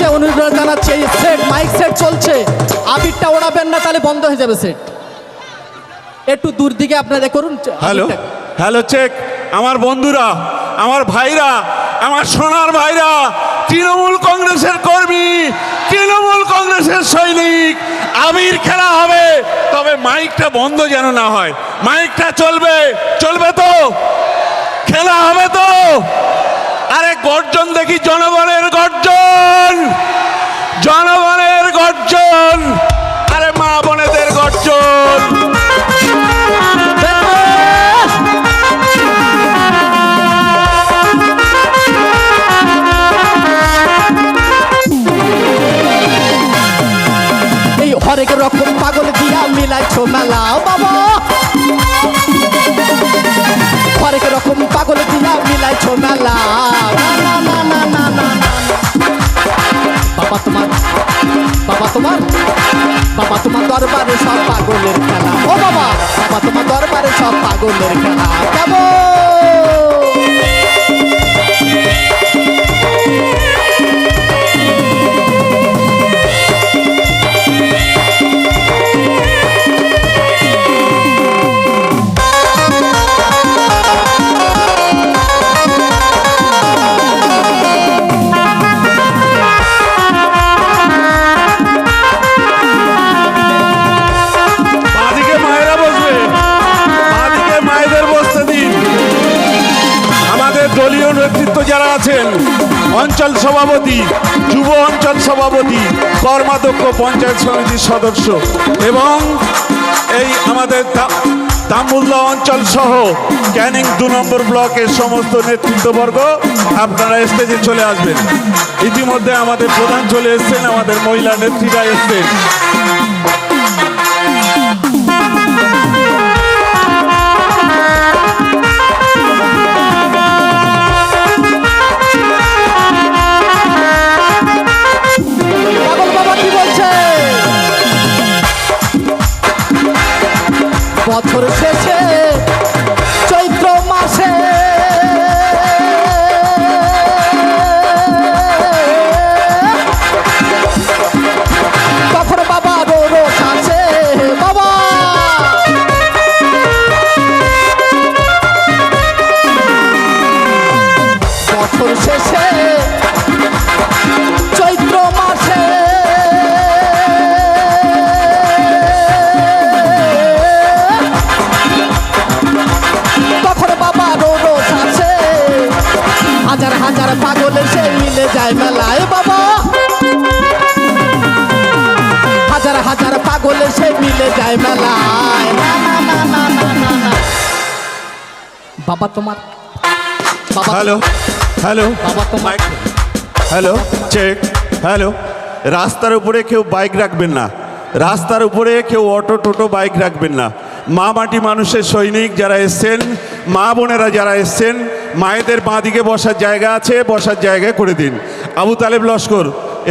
কাছে অনুরোধ জানাচ্ছি এই সেট মাইক সেট চলছে। আবিরটা ওড়াবেন না তাহলে বন্ধ হয়ে যাবে সেট একটু দূর দিকে আপনারা করুন হ্যালো হ্যালো চেক আমার বন্ধুরা আমার ভাইরা আমার সোনার ভাইরা তৃণমূল কংগ্রেসের কর্মী তৃণমূল কংগ্রেসের সৈনিক আবির খেলা হবে। তবে মাইকটা বন্ধ যেন না হয়। মাইকটা চলবে চলবে তো? খেলা হবে তো? গর্জন দেখি জনগণের গর্জন। জনগণের গর্জন। আরে মা বোনেদের গর্জন। এই হরেক রকম পাগল দিয়া মিলাইছো মেলা বাবা। হরেক রকম পাগল দিয়া মিলাইছো মেলা। বাবা তোমার বাবা তোমার বাবা তোমার দরবারে সব পাগলের খেলা। ও বাবা বাবা তোমার দরবারে সব পাগলের খেলা। কেমন? দলীয় নেতৃত্ব যারা আছেন, অঞ্চল সভাপতি, যুব অঞ্চল সভাপতি, কর্মাধ্যক্ষ, পঞ্চায়েত সমিতির সদস্য এবং এই আমাদের তামুল্লা অঞ্চল সহ ক্যানিং দু নম্বর ব্লকের সমস্ত নেতৃত্ববর্গ আপনারা স্টেজে চলে আসবেন। ইতিমধ্যে আমাদের প্রধান চলে এসছেন, আমাদের মহিলা নেত্রীরা এসছেন। হাজার পাগল সে মিলে যায় মেলায় বাবা। হাজার হাজার পাগল সে মিলে যায় মেলায়। বাবা তোমার হ্যালো হ্যালো। বাবা তোমার হ্যালো চেক হ্যালো রাস্তার উপরে কেউ বাইক রাখবেন না। রাস্তার উপরে কেউ অটো টোটো বাইক রাখবেন না। মা মাটি মানুষের সৈনিক যারা এসছেন মা বোনেরা যারা এসছেন মায়েদের বাঁ দিকে বসার জায়গা আছে, বসার জায়গা করে দিন। আবু তালেব লস্কর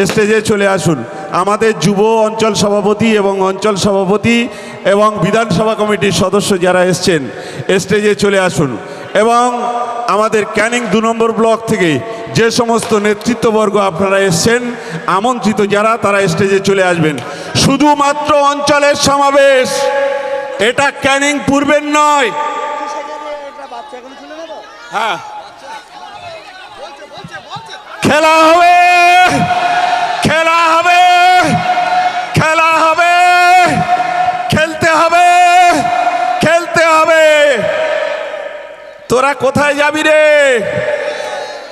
স্টেজে চলে আসুন। আমাদের যুব অঞ্চল সভাপতি এবং অঞ্চল সভাপতি এবং বিধানসভা কমিটির সদস্য যারা এসছেন স্টেজে চলে আসুন। এবং আমাদের ক্যানিং দু নম্বর ব্লক থেকে যে সমস্ত নেতৃত্ববর্গ আপনারা এসছেন, আমন্ত্রিত যারা, তারা স্টেজে চলে আসবেন। শুধুমাত্র অঞ্চলের সমাবেশ, এটা ক্যানিং পূর্বের নয়। হ্যাঁ। খেলা হবে। খেলা হবে। খেলা হবে। খেলতে হবে। খেলতে হবে। তোরা কোথায় যাবি রে?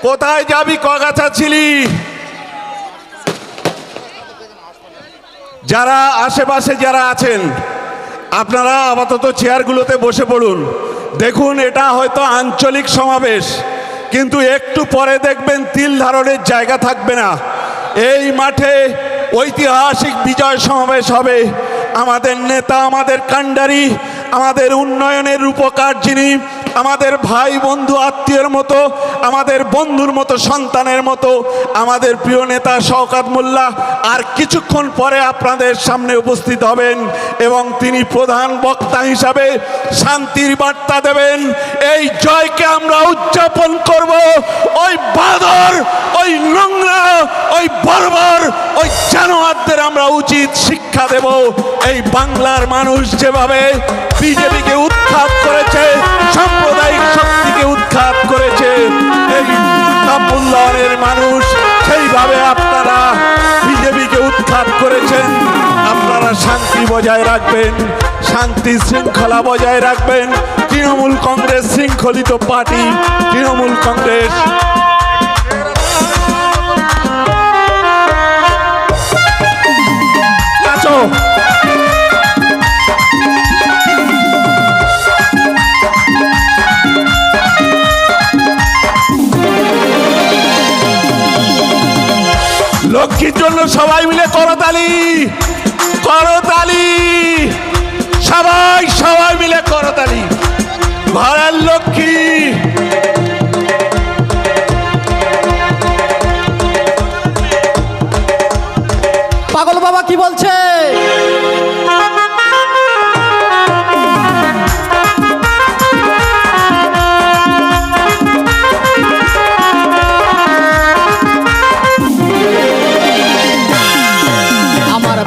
কোথায় যাবি কগাছা ছিলি? যারা আশেপাশে যারা আছেন, আপনারা আপাতত চেয়ারগুলোতে বসে পড়ুন। দেখুন, এটা হয়তো আঞ্চলিক সমাবেশ, কিন্তু একটু পরে দেখবেন তিল ধারণের জায়গা থাকবে না। এই মাঠে ঐতিহাসিক বিজয় সমাবেশ হবে। আমাদের নেতা, আমাদের কাণ্ডারি, আমাদের উন্নয়নের রূপকার যিনি আমাদের ভাই বন্ধু, আত্মীয়ের মতো, আমাদের বন্ধুর মতো, সন্তানের মতো, আমাদের প্রিয় নেতা শওকাত মোল্লা আর কিছুক্ষণ পরে আপনাদের সামনে উপস্থিত হবেন এবং তিনি প্রধান বক্তা হিসাবে শান্তির বার্তা দেবেন। এই জয়কে আমরা উদযাপন করব। ওই বাদর, ওই নোংরা, ওই বর্বর, ওই জানোয়ারদের আমরা উচিত শিক্ষা দেব। এই বাংলার মানুষ যেভাবে বিজেপিকে বজায় রাখবেন, শান্তি শৃঙ্খলা বজায় রাখবেন। তৃণমূল কংগ্রেস শৃঙ্খলিত পার্টি, তৃণমূল কংগ্রেস। লক্ষ্মীর জন্য সবাই মিলে করতালি করতালি। করতালি ঘরের লক্ষ্মী। পাগল বাবা কি বলছে?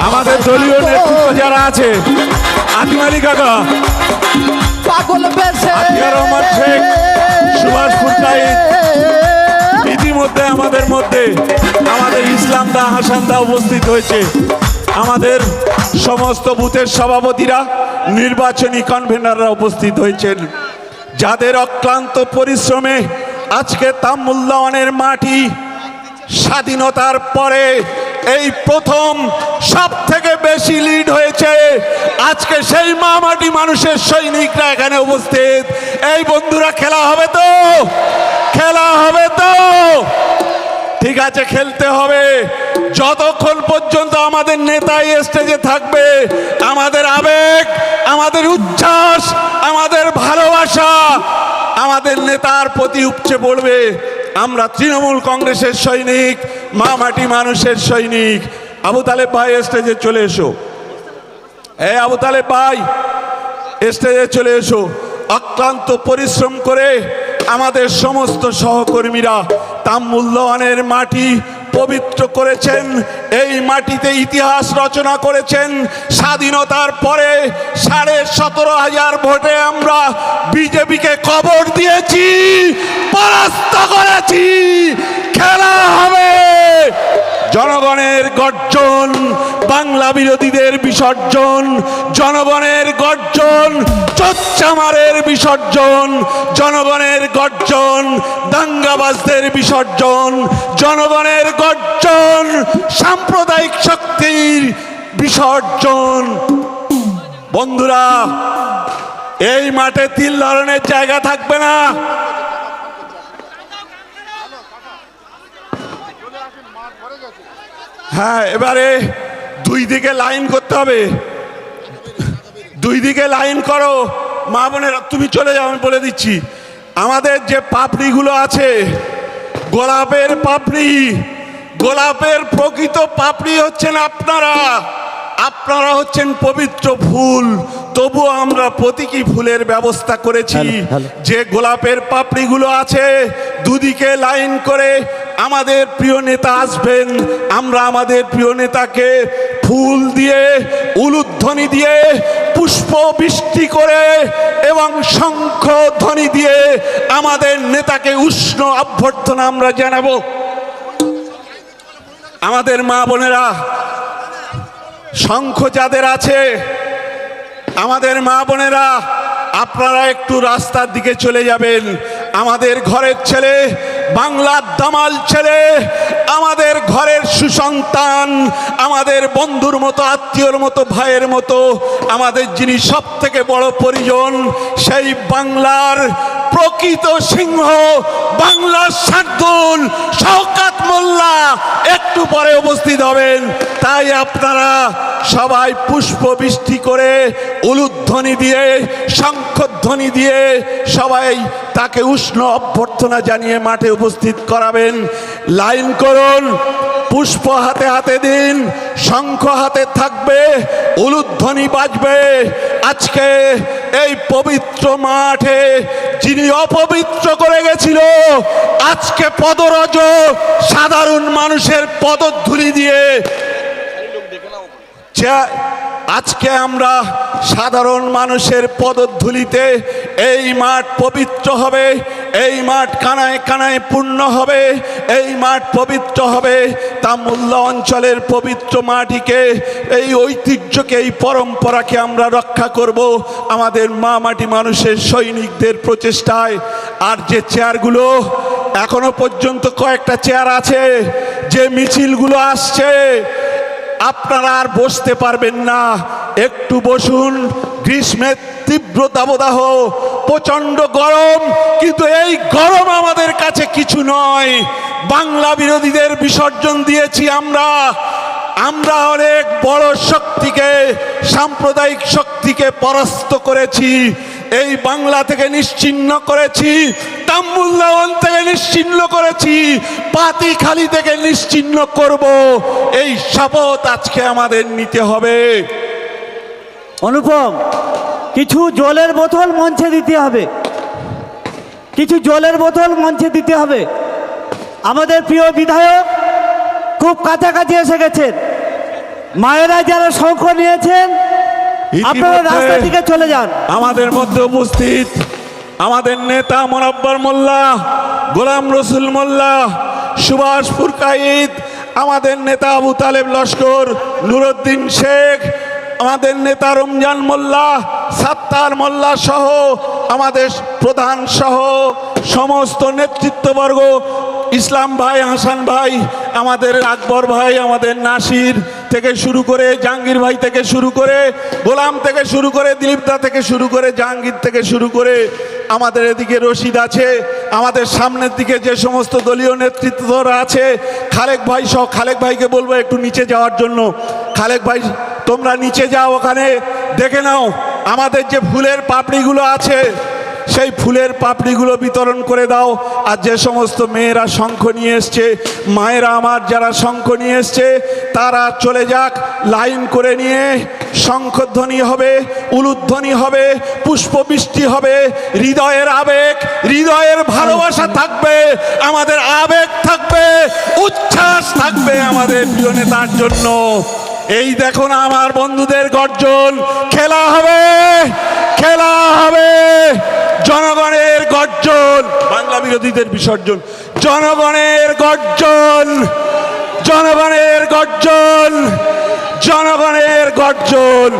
আমাদের দলীয় নেতৃত্ব যারা আছে আদিমালি কাকা পাগল শেখ, সুভাষ ফুলকাইত। ইতিমধ্যে আমাদের মধ্যে আমাদের ইসলাম দা হাসান দা উপস্থিত হয়েছে। আমাদের সমস্ত বুথের সভাপতিরা নির্বাচনী কনভেনাররা উপস্থিত হয়েছেন। যাদের অক্লান্ত পরিশ্রমে আজকে তামুল্লাওয়ানের মাটি স্বাধীনতার পরে এই প্রথম সব থেকে বেশি লিড হয়েছে আজকে সেই মামাটি মানুষের সৈনিকরা এখানে উপস্থিত। এই বন্ধুরা, খেলা হবে তো? খেলা হবে তো? ঠিক আছে, খেলতে হবে। যতক্ষণ পর্যন্ত আমাদের নেতাই স্টেজে থাকবে, আমাদের আবেগ, আমাদের উচ্ছ্বাস, আমাদের ভালোবাসা, আমাদের নেতার প্রতি উপচে পড়বে। আমরা তৃণমূল কংগ্রেসের সৈনিক মা মাটি মানুষের সৈনিক। আবু তালেব ভাই স্টেজে চলে এসো। এই আবু তালেব ভাই স্টেজে চলে এসো। অক্লান্ত পরিশ্রম করে আমাদের সমস্ত সহকর্মীরা তাম মূল্যবানের মাটি পবিত্র করেছেন। এই মাটিতে ইতিহাস রচনা করেছেন। স্বাধীনতার পরে সাড়ে সতেরো হাজার ভোটে আমরা বিজেপিকে কবর দিয়েছি, পরাস্ত করেছি। খেলা হবে। জনগণের গর্জন, বাংলা বিরোধীদের বিসর্জন, জনগণের গর্জন, চচ্চামারের বিসর্জন, জনগণের গর্জন, দাঙ্গাবাজদের বিসর্জন, জনগণের গর্জন, সাম্প্রদায়িক শক্তির বিসর্জন। বন্ধুরা, এই মাঠে তিল ধরনের জায়গা থাকবে না। হ্যাঁ এবারে দুই দিকে লাইন করতে হবে। দুই দিকে লাইন করো। মা বোনের তুমি চলে যাও আমি বলে দিচ্ছি। আমাদের যে পাপড়িগুলো আছে গোলাপের পাপড়ি গোলাপের প্রকৃত পাপড়ি হচ্ছেন আপনারা। আপনারা হচ্ছেন পবিত্র ফুল। তবু আমরা প্রতীকী ফুলের ব্যবস্থা করেছি। যে গোলাপের পাপড়িগুলো আছে দুদিকে লাইন করে আমাদের প্রিয় নেতা আসবেন। আমরা আমাদের প্রিয় নেতাকে ফুল দিয়ে, উলুধ্বনি দিয়ে, পুষ্প বৃষ্টি করে এবং শঙ্খ ধ্বনি দিয়ে আমাদের নেতাকে উষ্ণ অভ্যর্থনা আমরা জানাব। আমাদের মা বোনেরা, শঙ্খ যাদের আছে, আমাদের মা বোনেরা, আপনারা একটু রাস্তার দিকে চলে যাবেন। আমাদের ঘরের ছেলে বাংলার দামাল ছেলে, আমাদের ঘরের সুসন্তান, আমাদের বন্ধুর মতো, আত্মীয়র মতো, ভাইয়ের মতো, আমাদের যিনি সব থেকে বড় পরিজন, সেই বাংলার প্রকৃত সিংহ, বাংলার শার্দুল শওকাত মোল্লা, একটু পরে উপস্থিত হবেন। তাই আপনারা সবাই পুষ্প বৃষ্টি করে, উলুধ্বনি দিয়ে, শঙ্খধ্বনি দিয়ে সবাই তাকে উষ্ণ অভ্যর্থনা জানিয়ে মাঠে উপস্থিত করাবেন। লাইন করুন পুষ্প হাতে হাতে দিন শঙ্খ হাতে থাকবে উলুধ্বনি বাজবে। আজকে এই পবিত্র মাঠে যিনি অপবিত্র করে গেছিল আজকে পদরজ সাধারণ মানুষের পদধূলি দিয়ে আজকে আমরা সাধারণ মানুষের পদধূলিতে এই মাঠ পবিত্র হবে, এই মাঠ কানায় কানায় পূর্ণ হবে, এই মাঠ পবিত্র হবে। তা মূল্য অঞ্চলের পবিত্র মাটিকে, এই ঐতিহ্যকে, এই পরম্পরাকে আমরা রক্ষা করব আমাদের মা মাটি মানুষের সৈনিকদের প্রচেষ্টায়। আর যে চেয়ারগুলো এখনও পর্যন্ত কয়েকটা চেয়ার আছে, যে মিছিলগুলো আসছে আপনারা আর বসতে পারবেন না। একটু বসুন, গ্রীষ্মের তীব্র দাবদাহ প্রচণ্ড গরম, কিন্তু এই গরম আমাদের কাছে কিছু নয়। বাংলা বিরোধীদের বিসর্জন দিয়েছি আমরা। আমরা অনেক বড় শক্তিকে, সাম্প্রদায়িক শক্তিকে পরাস্ত করেছি। এই বাংলা থেকে নিশ্চিহ্ন করেছি। তাম্বুল্লাওয়ান থেকে নিশ্চিহ্ন করেছি পাতিখালি থেকে নিশ্চিহ্ন করব। এই শপথ আজকে আমাদের নিতে হবে। অনুপম কিছু জলের বোতল মঞ্চে দিতে হবে। কিছু জলের বোতল মঞ্চে দিতে হবে। আমাদের প্রিয় বিধায়ক খুব কাছাকাছি এসে গেছেন। মায়েরা যারা শঙ্খ নিয়েছেন আপনারা রাস্তার দিকে চলে যান। আমাদের মধ্যে উপস্থিত আমাদের নেতা মোনাব্বর মোল্লা, গোলাম রসুল মোল্লা সুভাষ ফুরকাইদ আমাদের নেতা আবু তালেব লস্কর, নুরুদ্দিন শেখ, আমাদের নেতা রমজান মোল্লা, সাত্তার মোল্লা সহ আমাদের প্রধান সহ সমস্ত নেতৃত্ববর্গ, ইসলাম ভাই, হাসান ভাই, আমাদের আকবর ভাই, আমাদের নাসির থেকে শুরু করে জাহাঙ্গীর ভাই থেকে শুরু করে, গোলাম থেকে শুরু করে দিলীপদা থেকে শুরু করে জাহাঙ্গীর থেকে শুরু করে আমাদের এদিকে রশিদ আছে, আমাদের সামনের দিকে যে সমস্ত দলীয় নেতৃত্বরা আছে, খালেক ভাই সহ খালেক ভাইকে বলব একটু নিচে যাওয়ার জন্য। খালেক ভাই, তোমরা নিচে যাও ওখানে, দেখে নাও, আমাদের যে ফুলের পাপড়িগুলো আছে সেই ফুলের পাপড়িগুলো বিতরণ করে দাও। আর যে সমস্ত মেয়েরা শঙ্খ নিয়ে এসছে, মায়েরা আমার যারা শঙ্খ নিয়ে এসছে, তারা চলে যাক, লাইন করে নিয়ে শঙ্খধ্বনি হবে, উলুধ্বনি হবে, পুষ্পবৃষ্টি হবে, হৃদয়ের আবেগ, হৃদয়ের ভালোবাসা থাকবে, আমাদের আবেগ থাকবে, উচ্ছ্বাস থাকবে আমাদের প্রিয় নেতার জন্য। এই দেখুন আমার বন্ধুদের গর্জন, খেলা হবে খেলা হবে। জনগণের গর্জন। বাংলা বিরোধীদের বিসর্জন। জনগণের গর্জন। জনগণের গর্জন। জনগণের গর্জন।